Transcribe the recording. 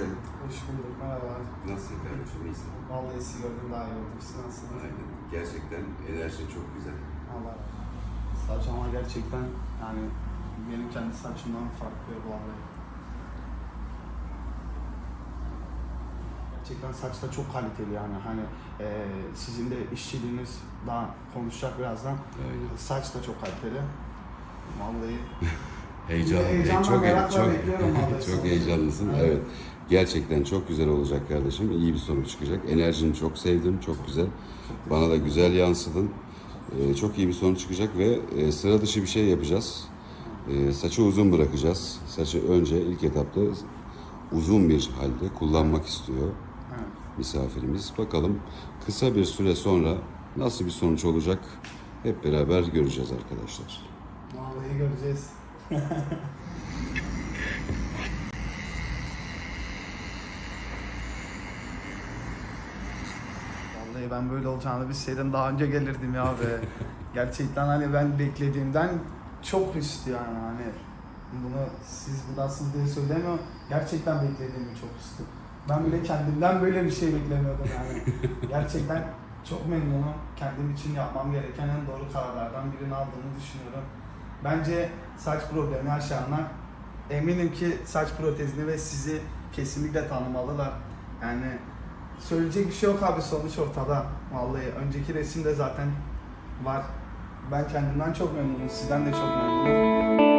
geldin. Hoş bulduk, merhabalar. Nasılsın kardeşim? İyisin. Vallahi sizi gördüm daha iyi oldum. Siz nasılsınız? Aynen. Gerçekten enerjin çok güzel. Allah razı olsun. Saç ama gerçekten yani benim kendi saçımdan farklı bu vallahi. Gerçekten saç da çok kaliteli yani hani eee, sizin de işçiliğiniz daha konuşacak birazdan. Aynen. Saç da çok kaliteli. Vallahi Heyecan, Heyecanla, çok, merakla çok, bekliyorum çok heyecanlısın. Evet. Evet. Gerçekten çok güzel olacak kardeşim. İyi bir sonuç çıkacak. Enerjini çok sevdim. Çok güzel. Bana da güzel yansıdın. Ee, çok iyi bir sonuç çıkacak ve e, sıra dışı bir şey yapacağız. Ee, saçı uzun bırakacağız. Saçı önce ilk etapta uzun bir halde kullanmak istiyor evet. misafirimiz. Bakalım kısa bir süre sonra nasıl bir sonuç olacak hep beraber göreceğiz arkadaşlar. Vallahi göreceğiz. Vallahi ben böyle olacağını bilseydim daha önce gelirdim ya be. Gerçekten hani ben beklediğimden çok üstü yani hani. Bunu siz buradasınız diye söylemiyorum. Gerçekten beklediğimin çok üstü. Ben bile kendimden böyle bir şey beklemiyordum yani. Gerçekten çok memnunum. Kendim için yapmam gereken en doğru kararlardan birini aldığımı düşünüyorum. Bence saç problemi yaşayanlar eminim ki saç protezini ve sizi kesinlikle tanımalılar. Yani söyleyecek bir şey yok abi sonuç ortada. Vallahi önceki resimde zaten var. Ben kendimden çok memnunum. Sizden de çok memnunum.